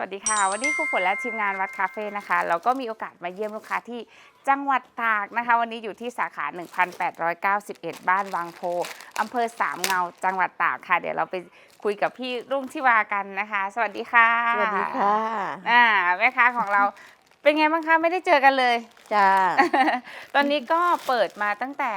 วัสดีค่ะ วันนี้ครูฝนและทีมงานวัดคาเฟ่นะคะเราก็มีโอกาสมาเยี่ยมลูกค้าที่จังหวัดตากนะคะ วันนี้อยู่ที่สาขา 1891 บ้านวังโพอำเภอสามเงาจังหวัดตากค่ะ เดี๋ยวเราไปคุยกับพี่รุ่งทิวากันนะคะ สวัสดีค่ะสวัสดีค่ะอ่าแม่ค้าของเราเป็นไงบ้างคะไม่ได้เจอกันเลยจ้าตอนนี้ก็เปิดมาตั้งแต่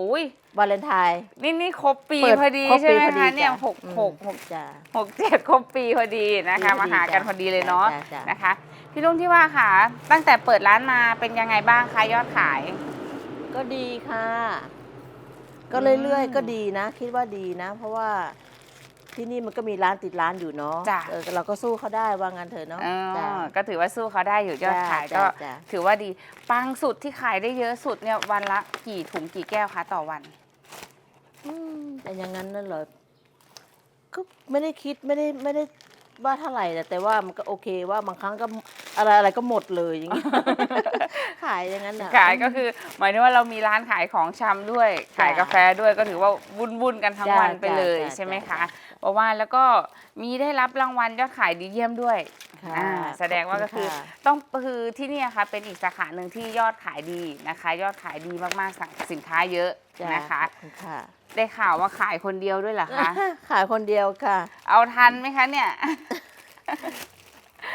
อุ้ย วาเลนไทน์ นี่นี่ครบปีเปิดพอดีครบใช่ไหมปีพอดีคะเนี่ยจ้ะหกอืมหกหกจ้าหกเจ็ดครบปีพอดีนะคะปีพอดีมาหากันจ้ะพอดีเลยเนาะจ้ะจ้ะ นะคะ พี่ลุงที่ว่าค่ะ ตั้งแต่เปิดร้านมาเป็นยังไงบ้างคะยอดขาย ก็ดีค่ะ ก็อืมเรื่อยๆก็ดีนะ คิดว่าดีนะ เพราะว่า ที่นี่มันก็มีร้านติดร้านอยู่เนาะจ้ะ เออเราก็สู้เขาได้ว่างั้นเถอะเนาะอ๋อจ้ะก็ถือว่าสู้เขาได้อยู่ยอดขายจ้ะก็จ้ะ ถือว่าดีปังสุดที่ขายได้เยอะสุดเนี่ยวันละกี่ถุงกี่แก้วคะต่อวัน อืมแต่อย่างนั้นนั่นเหรอก็ไม่ได้คิดไม่ได้ไม่ได้ว่าเท่าไหร่แต่แต่ว่ามันก็โอเคว่าบางครั้งก็อะไรอะไรก็หมดเลยอย่างเงี้ยขายอย่างนั้นอะขายก็คือหมายถึงว่าเรามีร้านขายของชำด้วย ขายกาแฟด้วยก็ถือว่าวุ่นวุ่นๆกันทั้งจ้ะวันไปเลยจ้ะใช่ไหมจ้ะคะเพราะว่าแล้วก็มีได้รับรางวัลยอดขายดีเยี่ยมด้วยค่ะอ่าแสดงว่าก็คือขบณะต้องคือที่เนี่ยค่ะเป็นอีกสาขาหนึ่งที่ยอดขายดีนะคะ ยอดขายดีมากๆสั่งสินค้าเยอะจ้ะนะคะขอบณค่ะได้ข่าวว่าขายคนเดียวด้วยเหรอคะขายคนเดียวค่ะ เอาทันไหมคะเนี่ย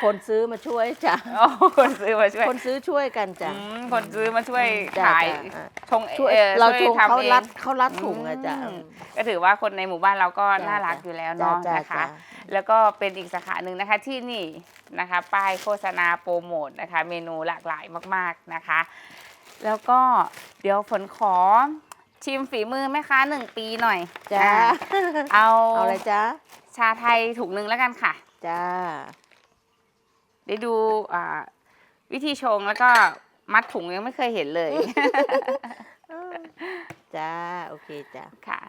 คนซื้อมาช่วยจ้ะโอ้คนซื้อมาช่วยคนซื้อช่วยกันจ้ะอืมคนซื้อมาช่วยจ้ะขายจ้ะชงช่วยอ่อเราช่วยชงเขาทำเองรัดเขารัดถุงอะจ้ะ อืมก็ถือว่าคนในหมู่บ้านเราก็จ้ะน่ารักจ้ะอยู่แล้วจ้ะเนาะจ้ะนะคะ จ้ะ แล้วก็เป็นอีกสาขาหนึ่งนะคะที่นี่นะคะ ป้ายโฆษณาโปรโมทนะคะ เมนูหลากหลายมากๆนะคะ แล้วก็เดี๋ยวฝนขอชิมฝีมือแม่ค้าหนึ่งปีหน่อยจ้าอะเอาเอาอะไรจ้าชาไทยถุงหนึ่งแล้วกันค่ะ จ้า ได้ดูอ่าวิธีชงแล้วก็มัดถุงยังไม่เคยเห็นเลย จ้า โอเคจ้าค่ะ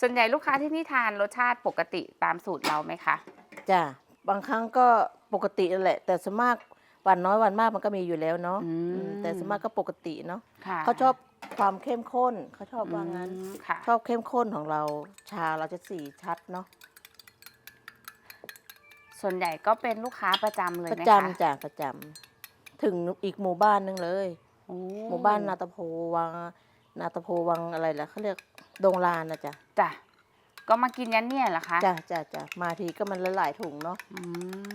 ส่วนใหญ่ลูกค้าที่นี่ทานรสชาติปกติตามสูตรเราไหมคะ จ้าบางครั้งก็ปกตินั่นแหละ แต่สวนมากวันน้อยวันมากมันก็มีอยู่แล้วเนาะอืม อืมแต่สวนมากก็ปกติเนาะค่ะเขาชอบความเข้มข้นเขาชอบว่างั้นอืมค่ะ ชอบเข้มข้นของเราชาเราจะสีชัดเนาะ ส่วนใหญ่ก็เป็นลูกค้าประจำเลยประไหมจำคะจ้ะประจำถึงอีกหมู่บ้านหนึงเลย โอ้หมู่บ้านนาตะโพวังนาตะโพวังอะไรล่ะเขาเรียกดงลานนะจ๊ะจ้ะก็มากินยันเนี่ยเหรอคะจ้ะจ้ะจ้ะมาทีก็มันละหลายถุงเนาะอื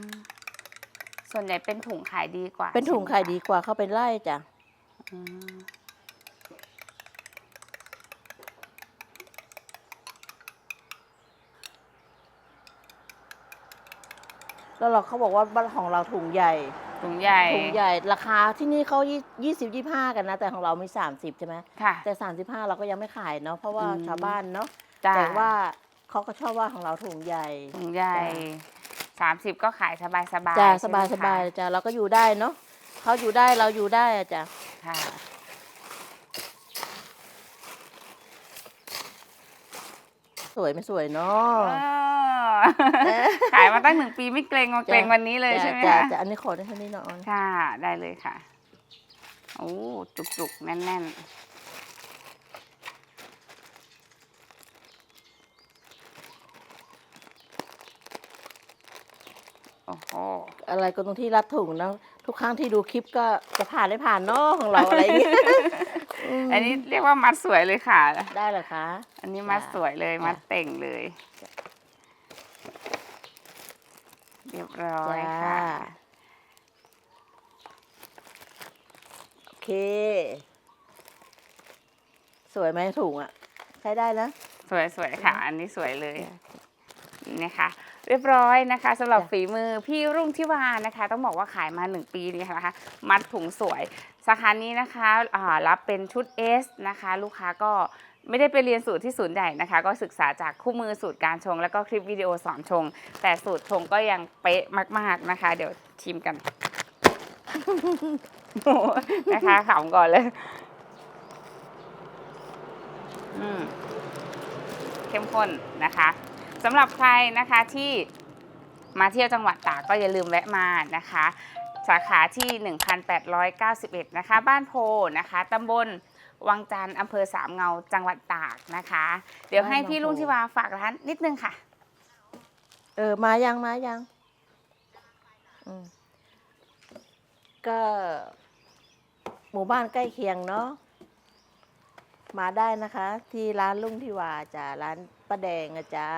มส่วนใหญ่เป็นถุงขายดีกว่าเป็นถุงใช่ไหมขายคะดีกว่าเข้าไปไล่จ้ะอืม แล้วเราเขาบอกว่าบ้านของเราถุงใหญ่ถุงใหญ่ถุงใหญ่ราคาที่นี่เขายี่สิบยี่ห้ากันนะ แต่ของเรามีสามสิบใช่ไหมค่ะ แต่สามสิบห้าเราก็ยังไม่ขายเนาะเพราะว่าอืมชาวบ้านเนาะจ้ะแต่ว่าเขาก็ชอบว่าของเราถุงใหญ่ถุงใหญ่จ้สามสิบก็ขายสบายสบายจ้ะใช่สไหมบายสบายคะจ้ะเราก็อยู่ได้เนาะเขาอยู่ได้เราอยู่ได้อะจ้ะค่ะสวยไม่สวยเนาะอ๋อ ขายมาตั้งหนึ่งปีไม่เกรงมาเกรงวันนี้เลยใช่ไหมจ้ะคะจ้ะอันนี้ขอได้เท่านี้เนาะค่ะ ได้เลยค่ะ โอ้จุกๆ แน่นๆโอ้โหอะไรก็ตรงที่รัดถุงนะทุกครั้งที่ดูคลิปก็จะผ่านได้ผ่านเนาะของเราอะไรอย่างเงี้ยมอันนี้เรียกว่ามัดสวยเลยค่ะ ได้เหรอคะ อันนี้มัดสวยเลยจ้ะมัดเต่งเลย เรียบร้อยจ้าค่ะ โอเค สวยไหมถุงอะ ใช้ได้นะ สวยสวยค่ะ อันนี้สวยเลยนี่นะคะเรียบร้อยนะคะสำหรับจ้ะฝีมือพี่รุ่งทิวานะคะ ต้องบอกว่าขายมา 1 ปีนี่นะคะ มัดถุงสวย สาขานี้นะคะอ่ารับเป็นชุด S นะคะ ลูกค้าก็ ไม่ได้ไปเรียนสูตรที่ศูนย์ใหญ่นะคะ ก็ศึกษาจากคู่มือสูตรการชง แล้วก็คลิปวิดีโอสอนชง แต่สูตรชงก็ยังเป๊ะมาก ๆนะคะ เดี๋ยวชิมกันนะคะขำก่อนเลยเข้มข้นนะคะสำหรับใครนะคะที่มาเที่ยวจังหวัดตากก็อย่าลืมแวะมานะคะ สาขาที่ 1891 นะคะ บ้านโพนะคะตำบล วังจันทร์อำเภอสามเงาจังหวัดตากนะคะ เดี๋ยวให้พี่ลุงทิวาฝากร้านนิดนึงค่ะ เออมายังมายังอืมก็ หมู่บ้านใกล้เคียงเนาะมาได้นะคะ ที่ร้านลุงทิวาจ้ะร้านป้าแดงอะจ้า